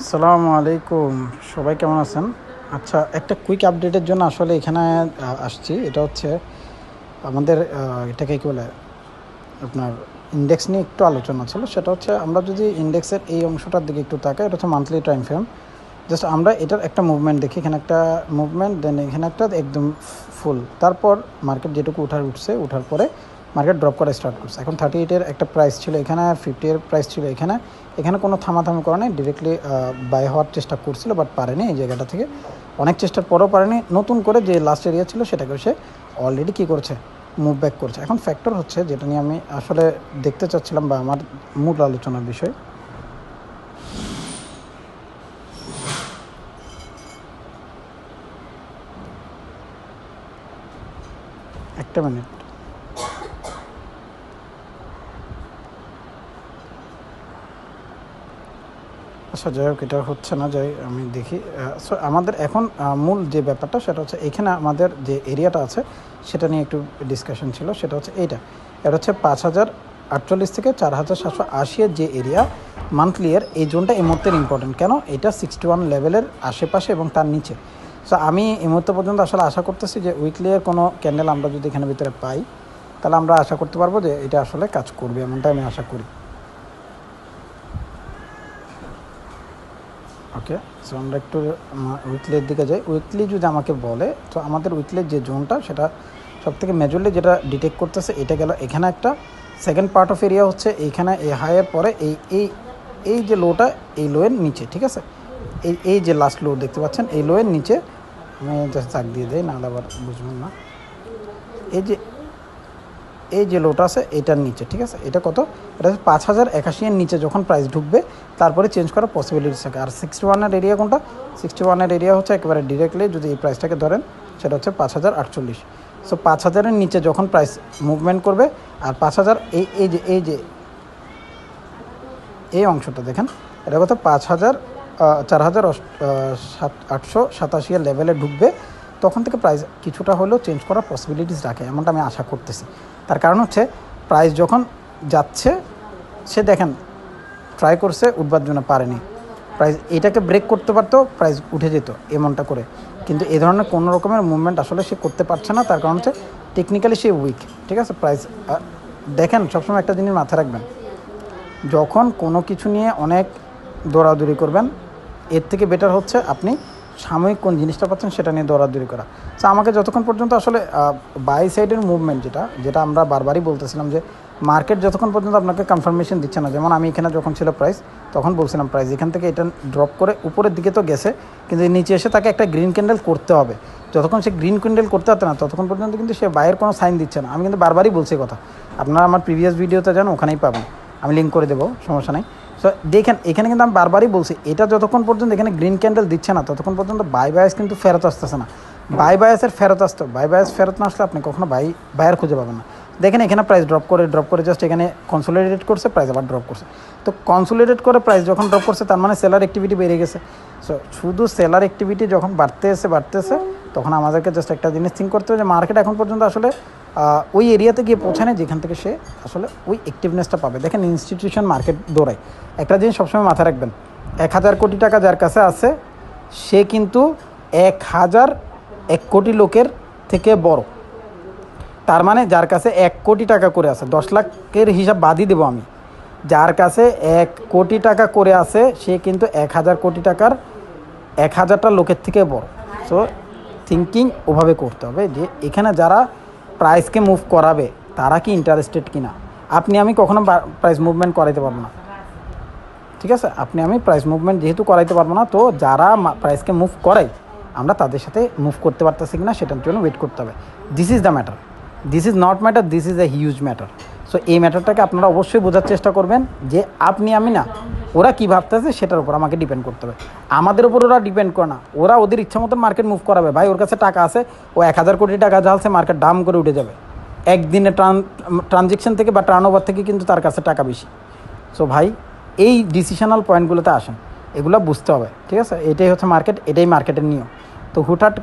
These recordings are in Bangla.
আসসালামু আলাইকুম। সবাই কেমন আছেন? আচ্ছা একটা কুইক আপডেটের জন্য আসলে এখানে আসছি। এটা হচ্ছে আমাদের এটাকে কী বলে? আপনার ইন্ডেক্স নিয়ে একটু আলোচনা ছিল। সেটা হচ্ছে আমরা যদি ইন্ডেক্সের এই অংশটার দিকে একটু তাকাই, এটা হচ্ছে মান্থলি টাইম ফ্রেম জাস্ট আমরা এটার একটা মুভমেন্ট দেখি, এখানে একটা মুভমেন্ট দেন এখানে একটা একদম ফুল তারপর মার্কেট যেটুকু উঠার উঠছে, উঠার পরে মার্কেট ড্রপ করা স্টার্ট করছে। এখন থার্টি এইটের একটা প্রাইস ছিল, এখানে ফিফটি এর প্রাইস ছিল, এখানে এখানে কোনো থামাথামি করে নেই ডিরেক্টলি বাই হওয়ার চেষ্টা করছিল বাট পারেনি এই জায়গাটা থেকে। অনেক চেষ্টার পরেও পারেনি, নতুন করে যে লাস্ট এরিয়া ছিল সেটাকে সে অলরেডি কী করছে মুভ ব্যাক করছে। এখন ফ্যাক্টর হচ্ছে যেটা নিয়ে আমি আসলে দেখতে চাচ্ছিলাম বা আমার মূল আলোচনার বিষয়। একটা মিনিট আচ্ছা যাই হোক, এটা হচ্ছে না, যাই, আমি দেখি। সো আমাদের এখন মূল যে ব্যাপারটা, সেটা হচ্ছে এখানে আমাদের যে এরিয়াটা আছে, সেটা নিয়ে একটু ডিসকাশন ছিল, সেটা হচ্ছে এইটা। এটা হচ্ছে পাঁচ হাজার আটচল্লিশ থেকে চার হাজার সাতশো আশির যে এরিয়া মান্থলি এর, এই জোনটা এই মুহূর্তের ইম্পর্টেন্ট কেন? এটা সিক্সটি ওয়ান লেভেলের আশেপাশে এবং তার নিচে। সো আমি এই মুহূর্ত পর্যন্ত আসলে আশা করতেছি যে উইকলি এর কোনো ক্যান্ডেল আমরা যদি এখানে ভিতরে পাই, তাহলে আমরা আশা করতে পারব যে এটা আসলে কাজ করবে, এমনটা আমি আশা করি। ওকে সো আমরা একটু উইকলির দিকে যাই। উইকলি যদি আমাকে বলে, তো আমাদের উইকলির যে জোনটা সেটা সব থেকে মেজরলি যেটা ডিটেক্ট করতেছে, এটা গেল এখানে একটা সেকেন্ড পার্ট অফ এরিয়া হচ্ছে এইখানে এই হাইয়ের পরে এই এই এই যে লোটা এই লোয়ের নিচে, ঠিক আছে? এই এই যে লাস্ট লো দেখতে পাচ্ছেন, এই লোয়ের নিচে, আমি জাস্ট চাক দিয়ে দেয় নাহলে আবার বুঝবেন না। এই যে এই যে লোটা আছে, এটার নিচে, ঠিক আছে? এটা কত? এটা হচ্ছে পাঁচ হাজার একাশি এর নিচে যখন প্রাইস ঢুকবে, তারপরে চেঞ্জ করার পসিবিলিটি থাকে। আর সিক্সটি ওয়ানের এরিয়া কোনটা? সিক্সটি ওয়ানের এরিয়া হচ্ছে একেবারে ডিরেক্টলি যদি এই প্রাইসটাকে ধরেন, সেটা হচ্ছে পাঁচ হাজার আটচল্লিশ। সো পাঁচ হাজারের নিচে যখন প্রাইস মুভমেন্ট করবে, আর পাঁচ হাজার এই এই যে এই যে, এই অংশটা দেখেন, এটা কত? পাঁচ হাজার চার হাজার আটশো সাতাশি লেভেলে ঢুকবে। তখন থেকে প্রাইস কিছুটা হলেও চেঞ্জ করার পসিবিলিটিস রাখে, এমনটা আমি আশা করতেছি। তার কারণ হচ্ছে প্রাইস যখন যাচ্ছে, সে দেখেন ট্রাই করছে, উঠবার জন্য পারেনি। প্রাইস এটাকে ব্রেক করতে পারতো প্রাইস উঠে যেত, এমনটা করে। কিন্তু এ ধরনের কোনো রকমের মুভমেন্ট আসলে সে করতে পারছে না, তার কারণ হচ্ছে টেকনিক্যালি সে উইক ঠিক আছে? প্রাইস দেখেন, সবসময় একটা জিনিস মাথায় রাখবেন। যখন কোনো কিছু নিয়ে অনেক দৌড়াদৌড়ি করবেন, এর থেকে বেটার হচ্ছে আপনি সাময়িক কোন জিনিসটা পাচ্ছেন সেটা নিয়ে দৌড়াদৌড়ি করা। তো আমাকে যতক্ষণ পর্যন্ত আসলে বাই সাইডের মুভমেন্ট যেটা যেটা আমরা বারবারই বলতেছিলাম যে মার্কেট যতক্ষণ পর্যন্ত আপনাকে কনফার্মেশন দিচ্ছে না, যেমন আমি এখানে যখন ছিল প্রাইস তখন বলছিলাম প্রাইস এখান থেকে এটা ড্রপ করে উপরের দিকে তো গেছে, কিন্তু নিচে এসে তাকে একটা গ্রিন ক্যান্ডেল করতে হবে। যতক্ষণ সে গ্রিন ক্যান্ডেল করতে পারতে না, ততক্ষণ পর্যন্ত কিন্তু সে বাইরের কোনো সাইন দিচ্ছে না। আমি কিন্তু বারবারই বলছি কথা। আপনারা আমার প্রিভিয়াস ভিডিওতে যান ওখানেই পাবেন। আমি লিঙ্ক করে দেবো, সমস্যা নাই। সো দেখেন, এখানে কিন্তু আমি বারবারই বলছি, এটা যতক্ষণ পর্যন্ত এখানে গ্রিন ক্যান্ডেল দিচ্ছে না, ততক্ষণ পর্যন্ত বাই বায়াস কিন্তু ফেরত আসতেছে না। বাই বায়াসের ফেরত আসতে বাই বায়াস ফেরত না আসলে আপনি কখনো বাই বায়ার খুঁজে পাবেন না। দেখেন, এখানে প্রাইস ড্রপ করে ড্রপ করে জাস্ট এখানে কনসোলিডেট করছে প্রাইস আবার ড্রপ করছে। তো কনসোলিডেট করে প্রাইস যখন ড্রপ করছে, তার মানে সেলার অ্যাক্টিভিটি বেড়ে গেছে। সো শুধু সেলার অ্যাক্টিভিটি যখন বাড়তে এসে বাড়তে এসে তখন আমাদেরকে জাস্ট একটা জিনিস থিঙ্ক করতে হবে যে মার্কেট এখন পর্যন্ত আসলে ওই এরিয়াতে গিয়ে পৌঁছানে যেখান থেকে সে আসলে ওই অ্যাক্টিভনেসটা পাবে। দেখেন ইনস্টিটিউশন মার্কেট দৌড়ায়। একটা জিনিস সবসময় মাথায় রাখবেন, এক হাজার কোটি টাকা যার কাছে আছে, সে কিন্তু এক হাজার এক কোটি লোকের থেকে বড়। তার মানে যার কাছে এক কোটি টাকা করে আছে, দশ লাখের হিসাব বাদই দেবো আমি। যার কাছে এক কোটি টাকা করে আছে, সে কিন্তু এক হাজার কোটি টাকার এক হাজারটা লোকের থেকে বড়। সো থিঙ্কিং ওভাবে করতে হবে যে এখানে যারা প্রাইসকে মুভ করাবে, তারা কি ইন্টারেস্টেড কিনা? আপনি, আমি কখনো প্রাইস মুভমেন্ট করাইতে পারব না। ঠিক আছে? আপনি, আমি প্রাইস মুভমেন্ট যেহেতু করাইতে পারব না, তো যারা প্রাইসকে মুভ করাই আমরা তাদের সাথে মুভ করতে পারতেছি কিনা, সেটার জন্য ওয়েট করতে হবে। This is the matter this is not matter this is a huge matter so এই ম্যাটারটাকে আপনারা অবশ্যই বোঝার চেষ্টা করবেন যে, আপনি, আমি না ওরা কী ভাবতেছে সেটার উপর আমাকে ডিপেন্ড করতে হবে। আমাদের উপর ওরা ডিপেন্ড করে না। ওরা ওদের ইচ্ছা মতন মার্কেট মুভ করাবে। ভাই, ওর কাছে টাকা আছে, ও এক হাজার কোটি টাকা ঝালছে মার্কেট ডাম করে উঠে যাবে। একদিনে ট্রান ট্রানজেকশন থেকে বা টার্ন ওভার থেকে কিন্তু তার কাছে টাকা বেশি। সো ভাই, এই ডিসিশনাল পয়েন্টগুলোতে আসেন। এগুলো বুঝতে হবে, ঠিক আছে? এটাই হচ্ছে মার্কেট এটাই মার্কেটের নিয়ম। তো হুটহাট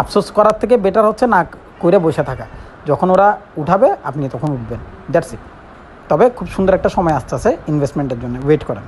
আফসোস করার থেকে বেটার হচ্ছে না করে বসে থাকা। যখন ওরা উঠাবে, আপনি তখন উঠবেন। দ্যাটস ইট তবে খুব সুন্দর একটা সময় আসতেছে ইনভেস্টমেন্টের জন্য। ওয়েট করেন।